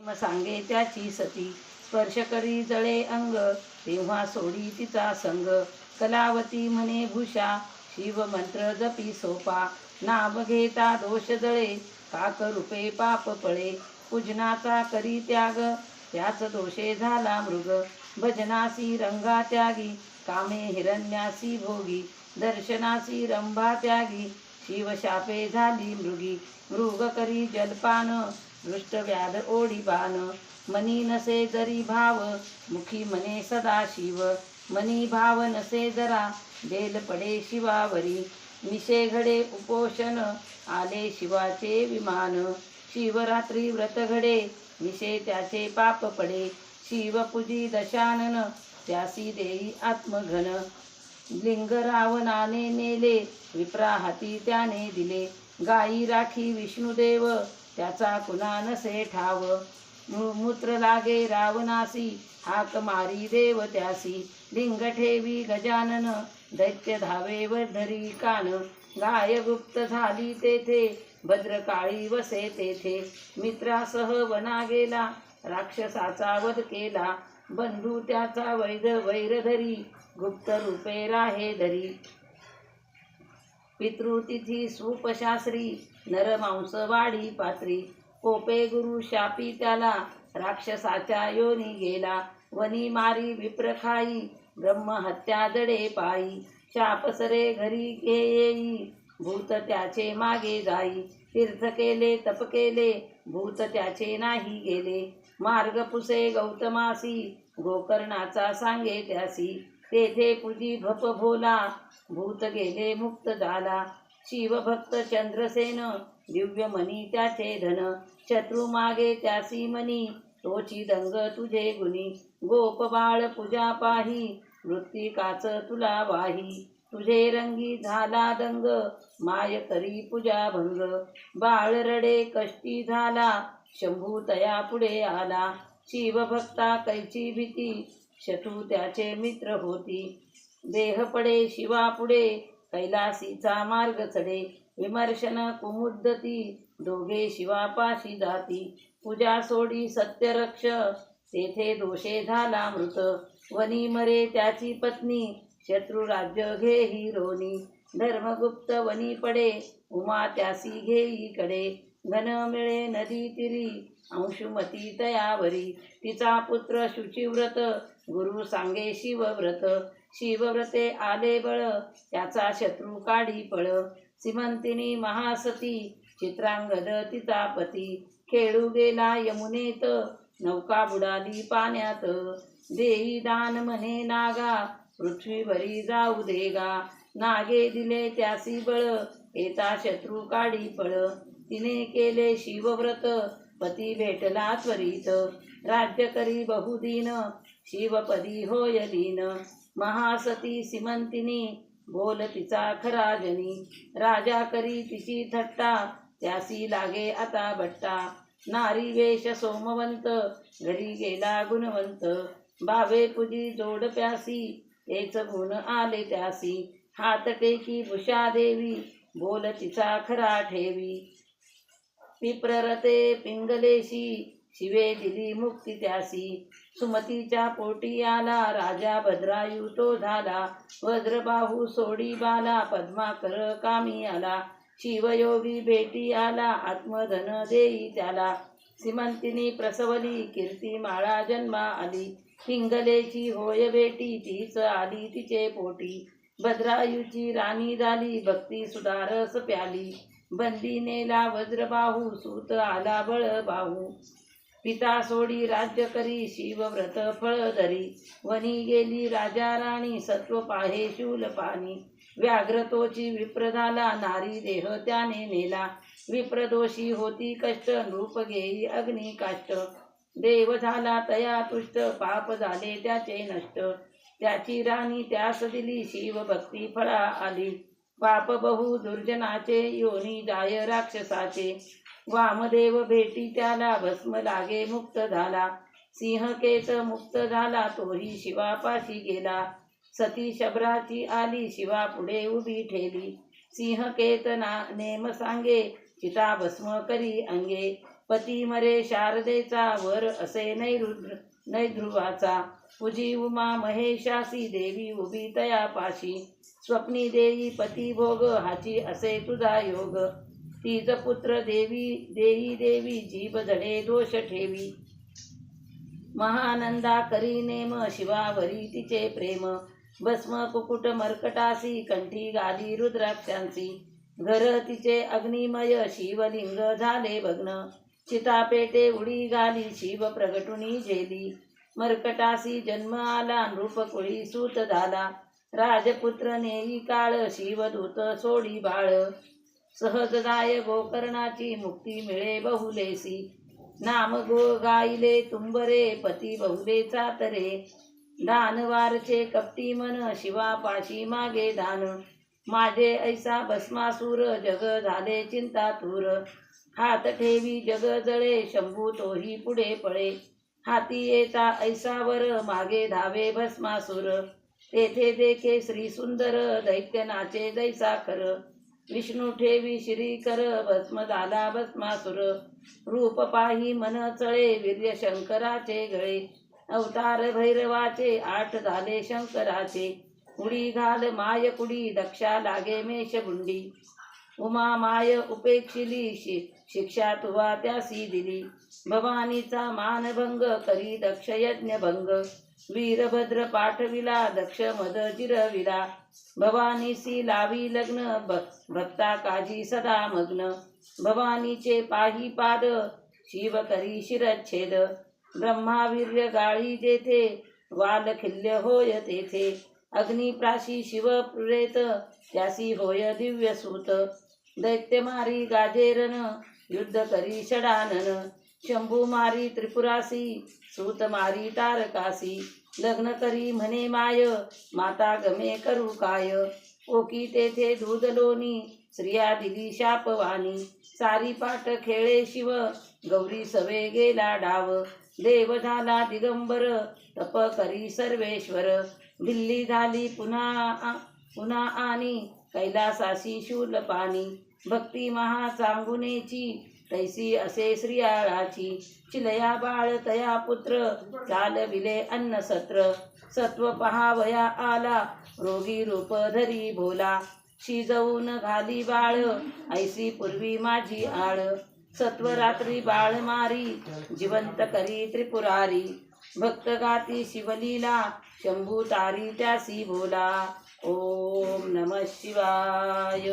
सांगे त्याची सती. स्पर्श करी जळे अंग तेव्हा सोडी तिचा संग. कलावती म्हणे भूषा शिव मंत्र जपी सोपा. नाम घेता दोष जळे काक रूपे पाप पळे. पूजनाचा करी त्याग त्याच दोषे झाला मृग. भजनासी रंगा त्यागी कामे हिरण्यासी भोगी. दर्शनासी रंभा त्यागी शिवशापे झाली मृगी. मृग करी जलपान दृष्ट व्याध ओढी बाण. मनी नसे जरी भाव मुखी मने सदा शिव. मनी भाव नसे जरा बेल पडे शिवावरी. मिशे घडे उपोषण आले शिवाचे विमान. शिवरात्री व्रत घडे निशे त्याचे पाप पडे. शिवपूजी दशानन त्यासी देई आत्मघन. लिंग रावणाने नेले विप्रा हाती त्याने दिले. गाई राखी विष्णुदेव त्याचा कुणा नसे ठाव? मू- मूत्र लागे रावणासी हाक मारी देव त्यासी. लिंग ठेवी गजानन दैत्य धावे व धरी कान. गाय गुप्त झाली तेथे भद्रकाळी वसे तेथे. मित्रासह वना गेला राक्षसाचा वध केला. बंधू त्याचा वैद वैर धरी गुप्त रूपे राहे धरी. पितृतिथी सूपशास्त्री नरमांस वाढी पात्री. कोपे गुरु शापी त्याला राक्षसाच्या योनी गेला. वनी मारी विप्रखाई ब्रह्महत्या जडे पायी शापसरे घरी घे येई भूत त्याचे मागे जाई. तीर्थ केले तप केले भूत त्याचे नाही गेले. मार्ग पुसे गौतमासी गोकर्णाचा सांगे त्यासी. तेथे पूजी भप भोला भूत गेले मुक्त झाला. शिवभक्त चंद्रसेन दिव्य मनी त्याचे धन. शत्रू मागे त्यासी मनी तोची दंग तुझे गुणी. गोप बाळ पूजा पाही मृत्तिकाच तुला वाही. तुझे रंगी झाला दंग माय करी पूजा भंग. बाळ रडे कष्टी झाला शंभू तया पुढे आला. शिवभक्ता कैची भीती शत्रू त्याचे मित्र होती. देह पडे शिवा पुढे कैलासीचा मार्ग चढे. विमर्शन कुमुद्दती दोघे शिवापाशी जाती. पूजा सोडी सत्यरक्ष तेथे दोषे झाला मृत. वनी मरे त्याची पत्नी शत्रू राज्य घे हिरोनी धर्मगुप्त वनी पडे उमा त्यासी घेई कडे. घन मिळे नदी तिरी अंशुमती तयावरी तिचा पुत्र शुचिव्रत गुरु सांगे शिवव्रत. शिवव्रते आले बळ त्याचा शत्रू काढी पळ. सिमंतिनी महासती चित्रांगद तिचा पती. खेळू गेला यमुनेत नौका बुडाली पाण्यात. देई दान म्हणे नागा पृथ्वीवरी जाऊ देगा. नागे दिले त्यासी बळ येता शत्रू काढी पळ. तिने केले शिवव्रत. पती भेटला त्वरित. राज्य करी बहुदीन. शिवपदी होय लीन. महासती सिमंतिनी बोल तिचा खरा जनी. राजा करी तिची थट्टा. त्यासी लागे आता बट्टा. नारी वेश सोमवंत. घरी गेला गुणवंत. बावे पुजी जोड प्यासी. तेच गुण आले त्यासी. हात टेकी भुषा देवी बोल तिचा खरा ठेवी. पिप्ररते पिंगलेशी शिवे दिली मुक्ती त्यासी. सुमतीच्या पोटी आला राजा भद्रायू तो झाला. वज्रबाहू सोडी बाला पद्माकर कामी आला. शिवयोगी भेटी आला आत्मधन देई त्याला. सिमंतिनी प्रसवली कीर्ती माळा जन्मा आली. पिंगलेची होय भेटी तीच आली तिचे पोटी. भद्रायूची राणी झाली भक्ती सुधारस प्याली. बंदी नेला वज्रबाहू सूत आला बळ बाहू. पिता सोडी राज्य करी शिवव्रत फळ धरी. वनी गेली राजा राणी सत्व पाहे शूल पाणी. व्याघ्रतोची विप्रधाला नारी देह त्याने नेला. विप्रदोषी होती कष्ट नृप घेई अग्नी काष्ट. देव झाला तया तुष्ट पाप झाले त्याचे नष्ट. त्याची राणी त्यास दिली शिवभक्ती फळा आली. पाप बहु दुर्जनाचे योनी जाय राक्षसाचे. वामदेव भेटी त्याला भस्म लागे मुक्त झाला. सिंहकेत मुक्त झाला तोही शिवापाशी गेला. सती शबराची आली शिवा पुढे उभी ठेली. सिंहकेत ना नेम सांगे चिता भस्म करी अंगे. पती मरे शारदेचा वर असे नैरुद्र नैध्रुवाचा पूजी उमा महेशासी देवी उभी तया पाशी. स्वप्नी देई पती भोग हाची असे तुझा योग. तीज पुत्र देवी देई देवी जीव धडे दोष ठेवी. महानंदा करी नेम शिवावरी तिचे प्रेम. भस्म कुकुट मर्कटासी कंठी गाली रुद्राक्षांसी. घर तिचे अग्निमय शिवलिंग झाले भग्न. चिता पेटे उडी गाली शिव प्रगटुनी झेली. मर्कटासी जन्म आला नृपकुळी सूत झाला. राजपुत्र नेई काळ शिवदूत सोडी बाळ सहजदाय गोकर्णाची मुक्ती मिळे बहुलेसी. नाम गो गाईले तुंबरे पती बहुले तरे दानवारचे कपटी मन शिवापाशी मागे दान माझे ऐसा भस्मासूर जग झाले चिंतातूर. हात ठेवी जग जळे शंभू तोही पुढे पळे. हाती येता ऐसावर मागे धावे भस्मासूर. तेथे देखे श्री सुंदर दैत्य नाचे दैसा खर विष्णू ठेवी श्री कर भस्म झाला भस्मासुर. रूप पाही मन चळे वीर्य शंकराचे गळे. अवतार भैरवाचे आठ झाले शंकराचे. उडी घाल माय कुडी दक्षा लागे मेषबुंडी उमा माय उपेक्षिली शि शिक्षा तुवा त्यासी दिली भवानीचा मानभंग करी दक्ष यज्ञ भंग. वीरभद्र पाठविला दक्ष मद जिरविला भवानीसी लावी लग्न भ भक्ता काजी सदा मग्न भवानीचे पाही पाद शिव करी शिरच्छेद ब्रह्मावीर्य गाळी जेथे वालखिल्य होय तेथे अग्निप्राशी शिव प्रेत त्यासी होय दिव्य सूत दैत्य मारी गाजेरन युद्ध करी षडानन शंभू मारी त्रिपुरासी सूत मारी तारकासी लग्न करी म्हणे माय माता गमे करू काय? ओकी तेथे दूध लोणी स्त्रिया दिली शापवाणी सारी पाठ खेळे शिव गौरी सवे गेला डाव देव झाला दिगंबर तप करी सर्वेश्वर दिल्ली झाली पुन्हा पुन्हा आणि कैलासाशी शूल पाणी भक्ती महा चांगुनेची तैसी असे श्रियाळाची चिलया बाळ तया पुत्र चालविले अन्न सत्र सत्व पहावया आला रोगी रूप धरी भोला शिजवून घाली बाळ ऐसी पूर्वी माझी आळ सत्व रात्री बाळ मारी जिवंत करी त्रिपुरारी भक्त गाती शिवलीला शंभू तारी त्यासी भोला ओम नम शिवाय.